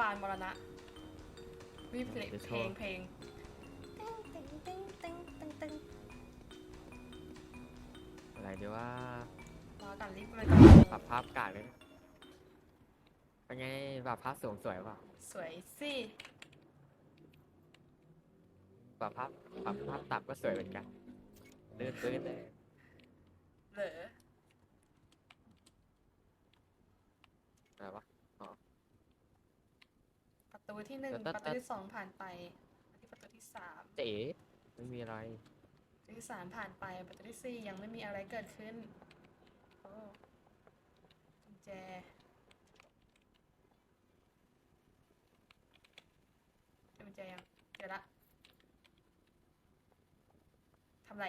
บาลมรณะวิเพลงเดี๋ยวโชเพลว์งเพลงตึ้งตึ้งตึ้งตึ้งตึ้งอะไรดีว่ารอกันลิฟต์มันกำลังปรับภาพกากเลยนะเป็นไงปรับภาพสูงสวยเปล่าสวยสิปรับภาพปรับภาพต่ำก็สวยเหมือนกันเลื่อนปื้นเลยเหรออะไรวะ ประตูที่หนึ่งแต่ประแต่ตูที่สองผ่านไปมาที่ประตูที่สามเจ๋ไม่มีอะไรประตูที่สามผ่านไปประตูที่สี่ยังไม่มีอะไรเกิดขึ้นโอ้กุญแจเจอกุญแจยังเจอละทำไร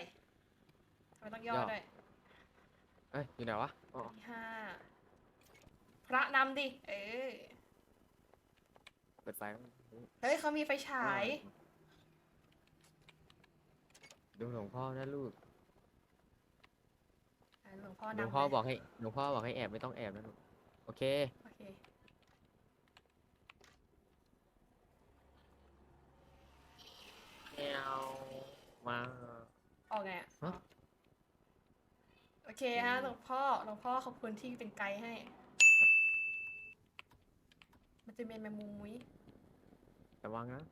ทำไมต้องย่อย่อด้วยเอ้ยอยู่ไหนวะอ๋อที่ห้าพระนำดิ เออเปิดไฟเฮ้ยเขามีไฟฉาย ดูหลวงพ่อนะลูกอะหลวงพ่อหลวงนำพ่อไปบอกให้หลวงพ่อบอกให้แอบไม่ต้องแอบนะลูกโอเค โอเคแมวมา ออกไงอะฮะ โอเคฮะหลวงพ่อหลวงพ่อขอบคุณที่เป็นไกด์ให้ มันจะเป็นแมงมุมมุ้ย ระวังนะ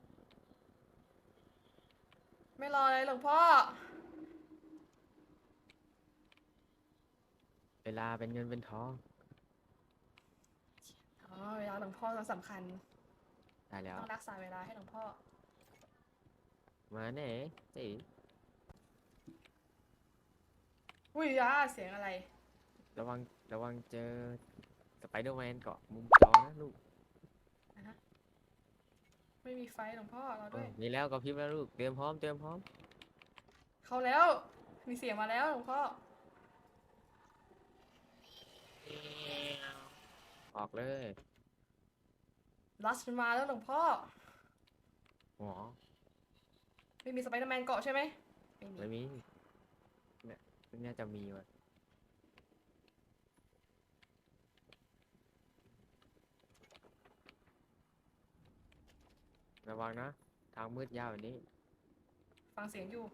ไม่รอเลยหลวงพ่อ เวลาเป็นเงินเป็นทองอ๋อเวลาหลวงพ่อสำคัญ ได้แล้วต้องรักษาเวลาให้หลวงพ่อ มาแน่เจ๋อุ้ยอะเสียงอะไร ระวังระวังเจอสไปเดอร์แมนเกาะมุมจอนะลูกอะฮะ ไม่มีไฟหลวงพ่อเราเอด้วยอมีแล้วก็พริบแล้วลูก เตรียมพร้อม เตรียมพร้อม เขาแล้ว มีเสียงมาแล้วหลวงพ่อ ออกเลยลัสมันมาแล้วหลวงพ่อ หมอไม่มีสไปเดอร์แมนเกาะใช่ไหมไม่มีไม่มีเนี่ยน่าจะมีว่ะ ระวังนะ ทางมืดยาวแบบนี้ ฟังเสียงอยู่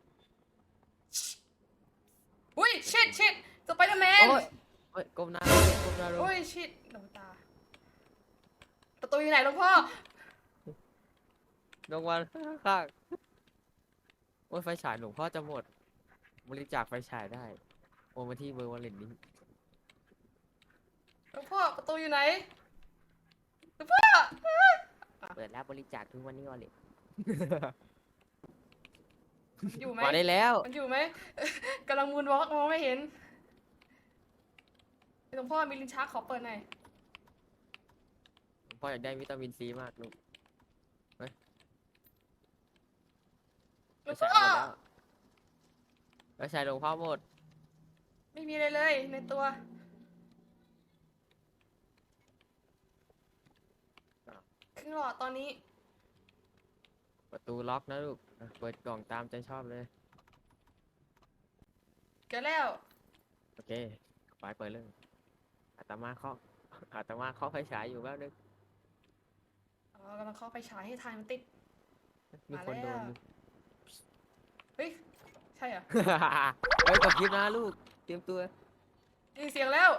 อุ้ยชิดชิดสไปเดอร์แมนโอ้ยโอ้ยก้มหน้าลงก้มหน้าลงอุ้ยชิดหลวงตา ประตูอยู่ไหนหลวงพ่อลงมาข้างโอ้ยไฟฉายหลวงพ่อจะหมด บริจาคไฟฉายได้โอนมาที่เบอร์วอลเล็ตนี้หลวงพ่อประตูอยู่ไหน หลวงพ่อ เปิดรับบริจาคทุกวันนี้วอลเล็ตมันอยู่ไหมมาได้แล้ว มันอยู่ไหม กำลังมูนวอล์กมองไม่เห็นหลวงพ่อมีลิ้นชักขอเปิดหน่อยหลวงพ่ออยากได้วิตามินซีมากลูกเฮ้ยหลวงไฟพ่อฉายหมดแล้วไฟฉายหลวงพ่อหมด ไม่มีอะไรเลยในตัว อ้าว ครึ่งหลอดตอนนี้ ประตูล็อกนะลูกอะเปิดกล่องตามใจชอบเลย เกิดแล้ว โอเค ไปเปิดเลยอาตมาเคาะอาตมาเคาะไฟฉายอยู่แป๊บนึงอ๋อกำลังเข้าไปฉายให้ทายมันติด มีคนโดนมาแล้วอยู่ เฮ้ย ใช่เหรอ เฮ้ยกับพริบนะลูก เตรียมตัว ได้ยินเสียงแล้ว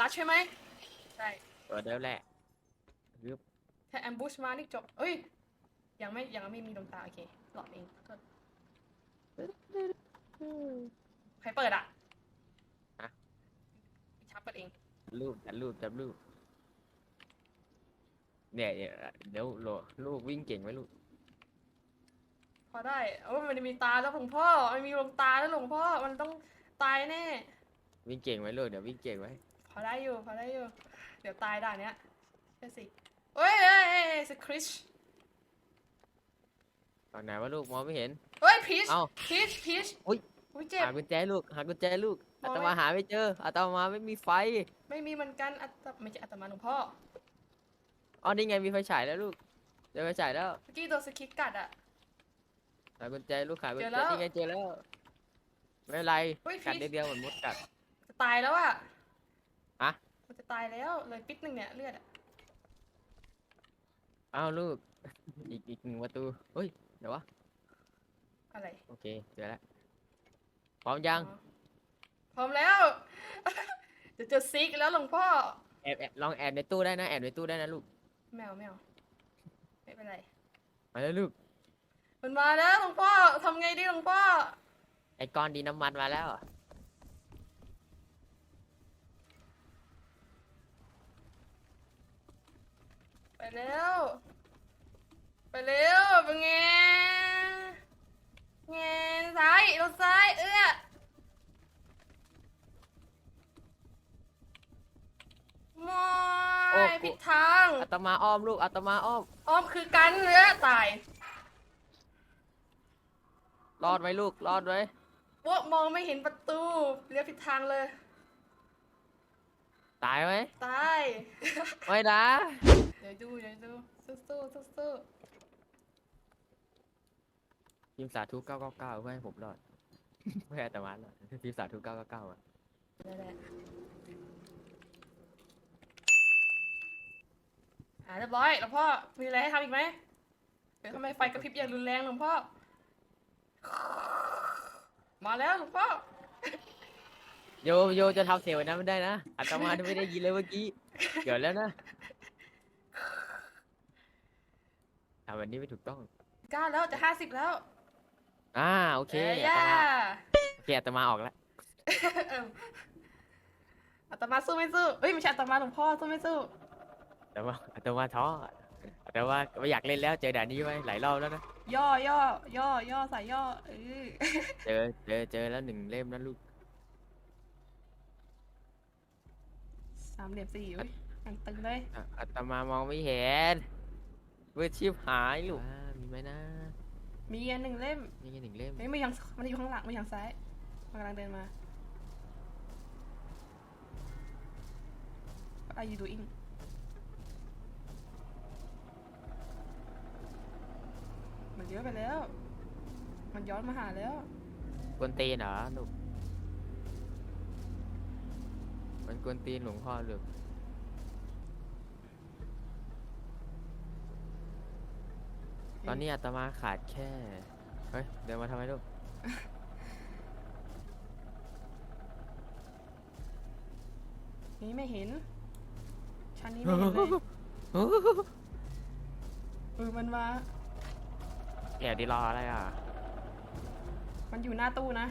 รัดใช่ไหมใช่ เปิดแล้วแหละยึบถ้าแอมบูชมานี่จบเอ้ย ยังไม่ยังไม่มีดวงตา โอเค หลอดเองก็ใครเปิดอะฮะ ชับเปิดเองลูกจับลูกจับลูกเนี่ยเนี่ยเดี๋ยวโหลลูกวิ่งเก่งไหมลูกพอได้โอ้ยมันมีตาแล้วหลวงพ่อ มันมีดวงตาแล้วหลวงพ่อ มันต้องตายแน่ วิ่งเก่งไหมลูกเดี๋ยววิ่งเก่งไหมพอได้อยู่ พอได้อยู่เดี๋ยวตายด่านเนี้ยใช่สิเฮ้ยเฮ้ยเฮ้ยเฮ้ยสคริชตอนไหนวะลูกมองไม่เห็น เฮ้ยพีชเอ้า พีชพีชอุ๊ย อุ้ยเจ็บ หากุญแจลูก หากุญแจลูกมอาองตไม่มาหาไม่เจออาตมาไม่มีไฟไม่มีเหมือนกันอัตไม่ใช่อัตมาหลวงพ่ออ๋อนี่ไงมีไฟฉายแล้วลูกเจอไฟฉายแล้วเมื่อกี้โดนสคิกกัดอะหากุญแจลูกหากุญเจอแจแล้ว นี่ไงเจอแล้วไม่เป็นไรเฮ้ยกัดพีชเดียวๆเหมือนมดกัด จะตายแล้วอะฮะ มันจะตายแล้วเลยปิดหนึ่งเนี่ยเลือดอะอ้าวลูก อีกอีกหนึ่งประตูเฮ้ย เดี๋ยววะ อะไรโอเค เจอแล้วพร้อมยัง อ๋อพร้อมแล้ว เดี๋ยวเจอซิกแล้วหลวงพ่อ แอบแอบลองแอบในตู้ได้นะ แอบในตู้ได้นะลูก แมวแมวไม่เป็นไร มาแล้วลูก มันมาแล้วหลวงพ่อทำไงดีหลวงพ่อ ไอ้ก้อนดินน้ำมันมาแล้ว ไปเร็วไปเร็วเป็นไงไงซ้ายรถซ้ายเอื้อมอโอ้ยกูผิดทางอาตมาอ้อมลูกอาตมาอ้อม อ้อมคือกันเนื้อตายรอดไว้ลูกรอดไว้พวกมองไม่เห็นประตูเลี้ยวผิดทางเลย ตายไหมตาย ไม่นะเดี๋ยวดูเดี๋ยวดูสู้สู้สู้สู้ทีมสาธุ999เพื่อให้ผมรอด เพื่อให้อาตมารอดทีมสาธุ999อะนั่นแหละอ่าเรียบร้อยหลวงพ่อมีอะไรให้ทำอีกไหมเดี๋ยวทำไมไฟกระพริบอย่างรุนแรงหลวงพ่อ มาแล้วหลวงพ่อ โยโยจะทำเสียงแบบนั้นไม่ได้นะอาตมาไม่ได้ยินเลยเมื่อกี้เกิดแล้วนะ ทำแบบนี้ไม่ถูกต้อง เก้าแล้วจะห้าสิบแล้วอ่าโอเคเอ้ยอาย่าตมาโอเคอาตมาออกแล้วเอิ่มอาตมาสู้ไม่สู้เอ้ยไม่ใช่อาตมาหลวงพ่อสู้ไม่สู้แต่ว่าอาตมาท้อแต่ว่าไม่อยากเล่นแล้วเจอด่านนี้ไว้หลายรอบแล้วนะ ย่อย่อย่อย่อใส่ย่อเออเจอเจอเจอแล้วหนึ่งเล่มนะลูก สามเหลี่ยมสี่อุ้ยยังตึงเลยอะอาตมามองไม่เห็น เวอร์ชิบหายลูกอ่ามีไหมนะมีอันหนึ่งเล่มนี่แค่หนึ่งเล่มเฮ้ยมันยังมันอยู่ข้างหลังมันอยู่ทางซ้ายมันกำลังเดินมา What are you doing มันเยอะไปแล้ว มันย้อนมาหาแล้ว กวนตีนเหรอลูกมันกวนตีนหลวงพ่อลูก ตอนนี้อาตมาขาดแค่ เฮ้ย เดินมาทำไมลูก นี่ไม่เห็น ชั้นนี้ไม่เห็นเลยเออมันมา แอบดีรออะไรอะ มันอยู่หน้าตู้นะ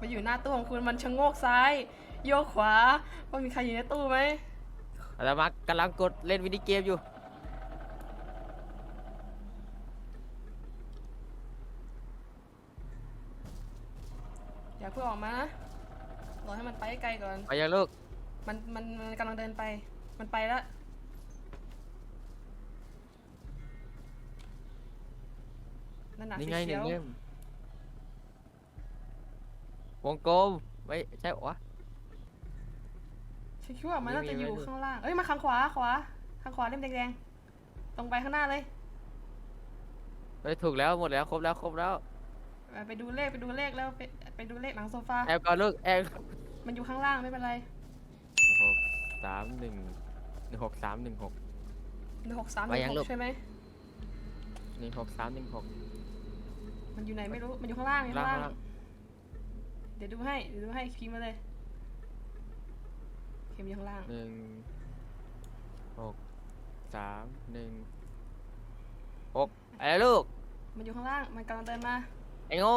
มันอยู่หน้าตู้ของคุณมันชะโงกซ้าย โยกขวา ว่ามีใครอยู่ในตู้ไหมอาตมากำลังกดเล่นวิดีเกมอยู่ อย่าเพิ่งออกมานะรอให้มันไปไกลก่อนมายังลูกมันมันมันกำลังเดินไป มันไปแล้ว นั่นน่ะนี่สีไงหเขีนึ่ยงวเล่มวงกลมไม่ใช่เหรอวะ ฉันคิดว่ามันน่าจะมีอไว้ยู่ด้วยข้างล่าง เอ้ย มาข้างขวาขวาข้างขวาเล่มแดงๆ ตรงไปข้างหน้าเลยเฮ้ยถูกแล้วหมดแล้วครบแล้วครบแล้ว ไปไปดูเลขไปดูเลขแล้วไปไปดูเลขหลังโซฟา แอบก่อนลูกแอบมันอยู่ข้างล่างไม่เป็นไรหกสามหนึ่งหนึ่งหกสามหนึ่งหก หนึ่งหกสามหไว้นึ่งยังหลูก กใช่ไหม หนึ่งหกสามหนึ่งหก มันอยู่ไหนไม่รู้ มันอยู่ข้างล่างอยู่ข้างล่าง ล่าง เดี๋ยวดูให้ เดี๋ยวดูให้พิมพ์มาเลยพิมพ์อยู่ข้างล่าง หนึ่งหกสามหนึ่งหกอะไรลูก มันอยู่ข้างล่าง มันกำลังเดินมา ไอ้โง่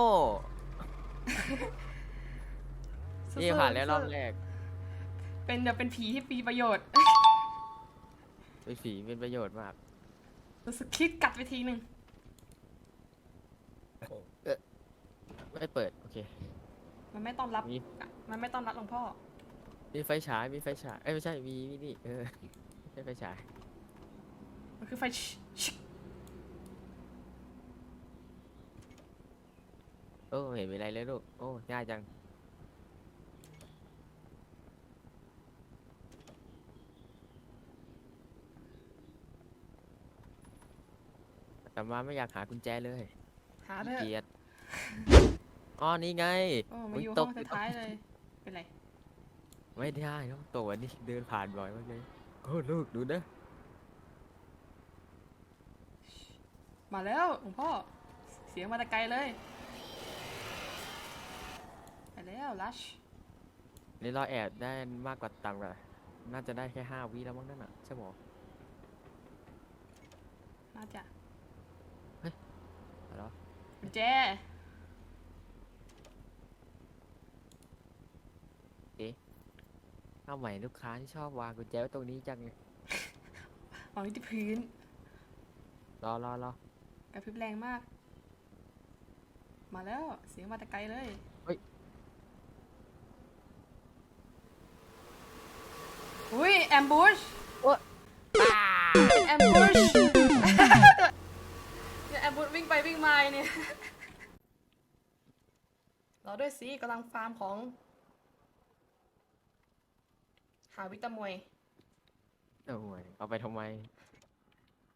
สู้นี่ๆผ่านแล้วรอบสู้ๆแรก เป็นแบบเป็นผีที่ปีประโยชน์ ไปสีเป็นประโยชน์มาก รู้สึกคิดกัดไปทีหนึ่งไม่เปิด โอเค มันไม่ต้อนรับ มี มันไม่ต้อนรับหลวงพ่อ มีไฟฉาย มีไฟฉาย เอ้ยไม่ใช่ มีมีนี่เออไม่ใช่ไฟฉาย มันคือไฟชิชิ โอ้เห็นเป็นไรเลยลูก โอ้ง่ายจัง แต่มาไม่อยากหากุญแจเลยหาเถอะเกลียดอ๋อนี่ไง โอ้มาอุ๊ยอยู่ตห้อกงท้ายๆเลย เป็นไร ไม่ไม่ได้ต้องตัวนี่เดินผ่านบ่อยมากเลยโอ้ลูกดูนะมาแล้วหลวงพ่อ เสียงมาแต่ไกลเลยไป แล้วลัชนี่เราแอบได้มากกว่าต่ำกว่าน่าจะได้แค่ห้าวิแล้วมั้งนั่นน่ะใช่ไหมน่าจะแล้วกุญแจเอาใหม่ลูกค้าที่ชอบวางกุญแจไว้ตรงนี้จังเลยวางไว้ที่พื้น รอรอรอกระพริบแรงมาก มาแล้ว เสียงมาแต่ไกลเลย เฮ้ย อุ้ยแอมบูชอ้าแอมบูชเนี่ยแอมบูชวิ่งไปวิ่งมาเนี่ยเราด้วยสิกำลังฟาร์มของ หาวิตามวยโอ้ยเอาไปทำไม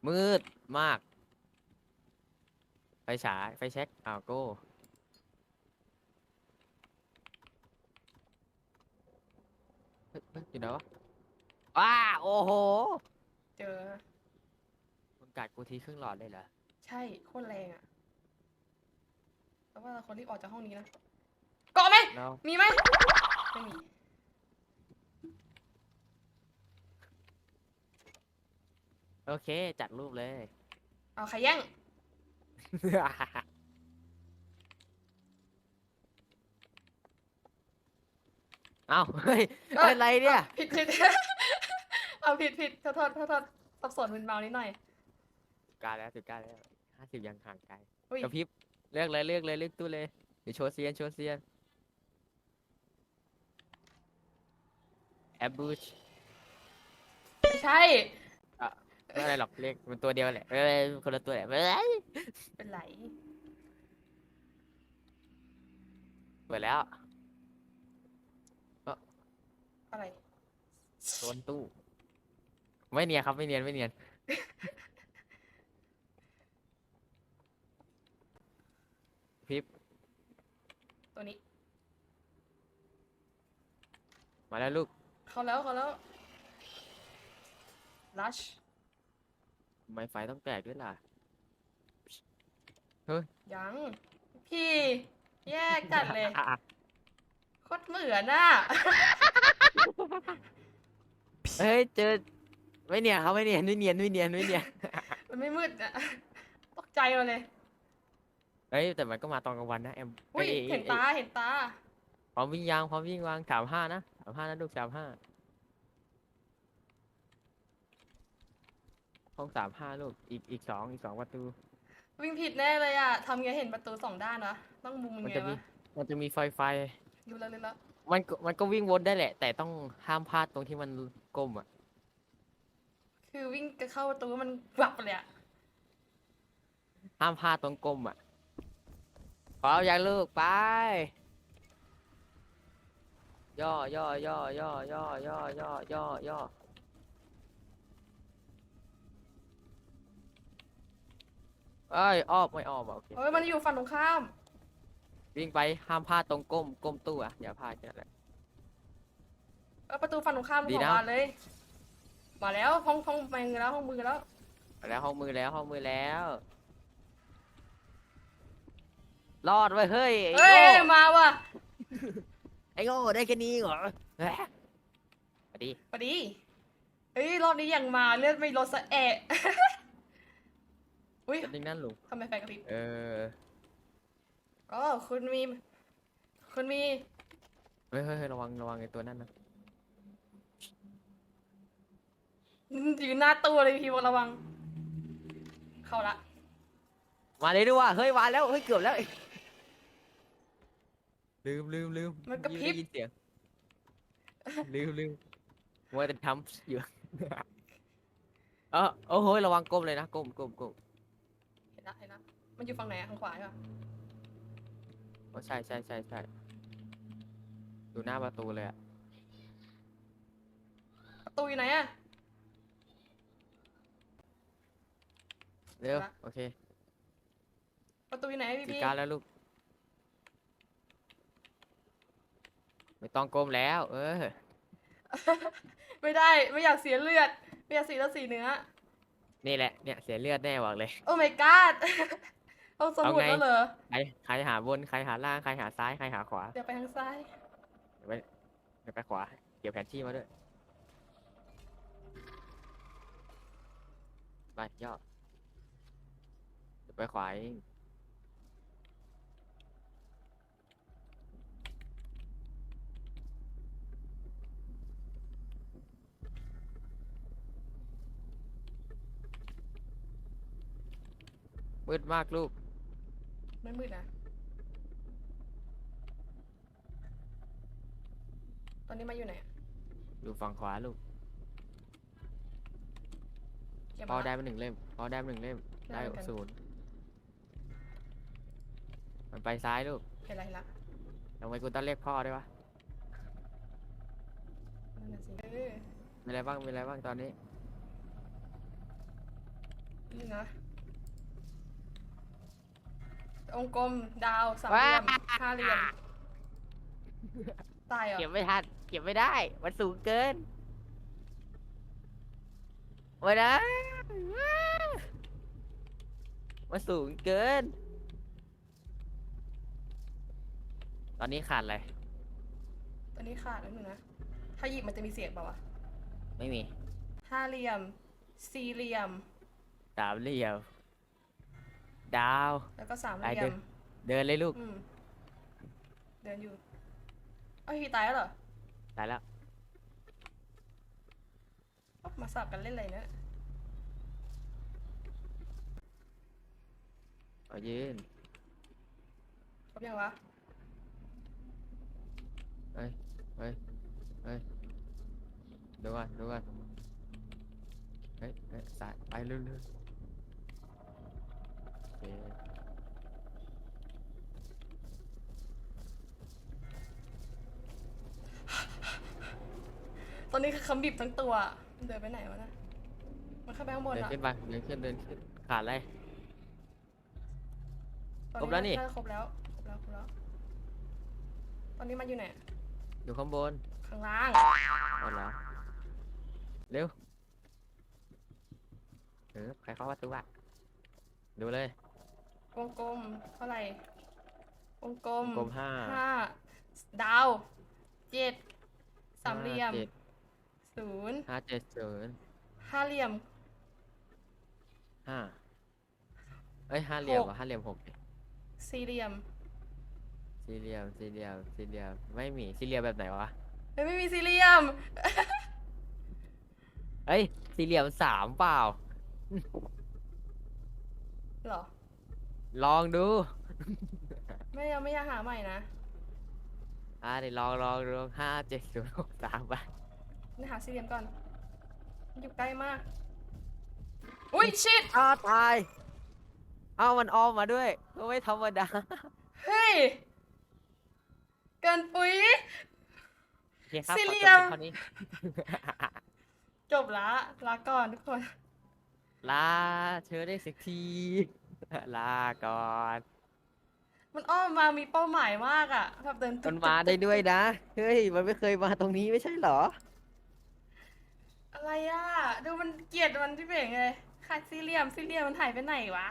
มืดมาก ไฟฉายไฟเช็คอ้าวโก้เฮ้ยเฮ้ยอยู่ไหนวะ ว้าโอ้โหเจอ มึงกัดกูทีครึ่งหลอดเลยเหรอใช่โคตรแรงอะแต่ว่าเราควรรีบออกจากห้องนี้นะเกาะไหม แล้วมีไหมไม่มี โอเค จัดรูปเลย เอาใครแย่งเอ้าเฮ้ยเอ้ยอะไรเนี่ย ผิดผิด เอาผิดผิดโทษโทษโทษโทษสับสนมึนเมานิดหน่อย กล้าแล้วถึงกล้าแล้วห้าสิบยังห่างไกลอุ้ย กระพริบเลือกเลยเลือกเลยเลือกตู้เลยเดี๋ยวโชว์เซียนโชว์เซียนแอบบูชไม่ใช่ ไม่อะไรหรอกเรียกมันตัวเดียวแหละเอ้ยคนละตัวแหละเอ้ยเป็นไหลเปิดแล้วอะไรโซนตู้ ไม่เนียนครับไม่เนียนไม่เนียนพริบตัวนี้ มาแล้วลูก เขาแล้วเขาแล้วลัชทำไมไฟต้องแตกด้วยล่ะ ยัง พี่ แยกกันเลย โคตรเหมือนอะ เฮ้ยเจอ ไม่เนียนครับไม่เนียนไม่เนียนไม่เนียนไม่เนียนมันไม่มืดอะตกใจมาเลยเฮ้ยแต่มันก็มาตอนกลางวันนะแอมอุ้ยอ้อ้เห็นอ้ตาเห็นตาพร้อมวิ่งยางพร้อมวิ่งวางสามห้านะสามห้านะลูกสามห้าห้องสามห้าลูกอีกอีกสองอีกสองประตู วิ่งผิดแน่เลยอะทำไงเห็นประตูสองด้านวะต้องมุมยังมันไงจะมีวะมันจะมีไฟไฟดูแล้วเลยแล้วมันก็มันก็วิ่งวนได้แหละ แต่ต้องห้ามพลาดตรงที่มันก้มอะ คือวิ่งจะเข้าประตูมันกลับเลยอะห้ามพลาดตรงก้มอะพร้อมยังลูกไป ย่อย่อย่อย่อย่อย่อย่อย่อย่อเอ้ยอ้อมไม่อ้อมอะโอเคเฮ้ยมันอยู่ฝั่งตรงข้าม วิ่งไปห้ามพลาดตรงก้มก้มตู้อะอย่าพลาดแค่นั้นแหละ เออประตูฝั่งตรงข้ามดีของนะ บ้านเลย มาแล้วห้องห้องมือแล้วห้องมือแล้วเอาแล้วห้องมือแล้วห้องมือแล้ว รอดไว้ยเฮ้ยไอ้เฮ้ยโง่มาว่ะไอ้โง่ได้แค่นี้เหรอแหมสวัสดีพอดีเฮ้ยรอบนี้ยังมาเลือดไม่ลดสะแอะ อุ้ยกันนึงนั่นลูกทำไมไฟกระพริบเออก็คุณมี คุณมี เฮ้ยเฮ้ยเฮ้ยระวังระวังไอ้ตัวนั่นนะ อยู่หน้าตู้เลยพี่บอกระวัง เข้าละมาเลยด้วยว่ะเฮ้ยมาแล้วเฮ้ยเกือบแล้วลืมลืมลืมมันกระพริบ ได้ยินเสียงลืมลืมมัวแต่ทำอยู่เออโอ้โหระวังก้มเลยนะก้มก้มก้มเห็นละเห็นละมันอยู่ฝั่งไหนอะทางขวาใช่ปะโอ้ใช่ใช่ใช่ใช่ดูหน้าประตูเลยอะประตูอยู่ไหนอะ เร็วละโอเคประตูอยู่ไหนพี่จัดพี่การแล้วลูก ไม่ต้องก้มแล้ว เออ ไม่ได้ไม่อยากเสียเลือดไม่อยากเสียเลือดสีเนื้อ นี่แหละ เนี่ยเสียเลือดแน่บอกเลย โอ้ my god เอาสมุดเอาไง แล้วเหรอ ใครใครหาบน ใครหาล่าง ใครหาซ้าย ใครหาขวา เดี๋ยวไปทางซ้าย เดี๋ยวไปเดี๋ยวไปขวา เก็บแผนที่มาด้วย ไปย่อเดี๋ยว ไปขวาเองมืดมากลูก ไม่มืดนะ ตอนนี้มาอยู่ไหนอะอยู่ฝั่งขวาลูกเก็บพอมาได้ละ มาหนึ่งเล่มพอได้มาหนึ่งเล่ม ได้ได้เหมือนกัน ศูนย์ มันไปซ้ายลูกเห็นอะไรละทำไมกูต้องเรียกพ่อด้วยวะนั่นน่ะสิเออมีอะไรบ้างมีอะไรบ้างตอนนี้ นี่นะองค์กลมดาวสามเหลี่ยมห้าเหลี่ยมตายเหรอเก็บไม่ทันเก็บไม่ได้ มันสูงเกินไม่ได้มันสูงเกิน ต อนนี้ขาดอะไรตอนนี้ขาดแล้วหนึ่งนะ ถ้าหยิบมันจะมีเสียงเปล่าวะไม่มีห้าเหลี่ยม สี่เหลี่ยม สามเหลี่ยมดาว แล้วก็สามเหไปลี่ยเดิมนเดินเลยลูก อืมเดินอยู่เอ้ยพี่ตายแล้วเหรอ ตายแล้วเอ้ามาสับกันเล่นอะไรเนี่ยเอายืนครบยังวะ เฮ้ยเฮ้ยเฮ้ยดูก่อนดูก่อนเฮ้ยเฮ้ยสายไปเรื่อยๆโอเคตอนนี้คือคำบีบทั้งตัวมันเดินไปไหนวะนะมันเข้าไปข้างบนเดินอะขึ้นไปเดินขึ้นเดินขึ้นขาดอะไร ตอนครบแล้วนี่าจะครบแล้ว ครบแล้ว ครบแล้ว ตอนนี้มันอยู่ไหนอ ยู่ข้างบนข้างล่างเอาแล้วเร็วเออใครเข้าประตูอะดูเลยวงกลมเท่าไหร่ วงกลมกลมห้าห้าดาวเจ็ดสามเหลี่ยมห้าเจ็ดศูนย์ห้าเจ็ดศูนย์ห้าเหลี่ยม ห้าเอ้ยห้าเหลี่ยมหกเหรอห้าเหลี่ยมหกดิสี่เหลี่ยม สี่เหลี่ยมสี่เหลี่ยมสี่เหลี่ยมไม่มีสี่เหลี่ยมแบบไหนวะเฮ้ยไม่มีสี่เหลี่ยม เอ้ยสี่เหลี่ยมสามเปล่า เหรอ ลองดูไม่ยังไม่อยากหาใหม่นะอ่าเดี๋ยวลองลองดูห้าเจ็ดศูนย์หกสามไปนี่หาสี่เหลี่ยมก่อนมันอยู่ใกล้มาก อุ้ยชิดอ้าวตาย เอ้ามันอ้อมมาด้วยก็ไม่ธรรมดา เฮ้ย เกินปุ๋ย โอเคครับสี่ขอเหลี่จยบมเท่านี้ จบละลาก่อนทุกคน ลาเชิญได้สักที ลาก่อนมันอ้อมมามีเป้าหมายมากอะแบบเดินตึ๊มักนมาตึ๊กได้ตึ๊กด้วยนะ เฮ้ย มันไม่เคยมาตรงนี้ไม่ใช่เหรอ อะไรอะดูมันเกลียดมันที่เบ่งเลยขาดสี่เหลี่ยมสี่เหลี่ยมมันหายไปไหนวะ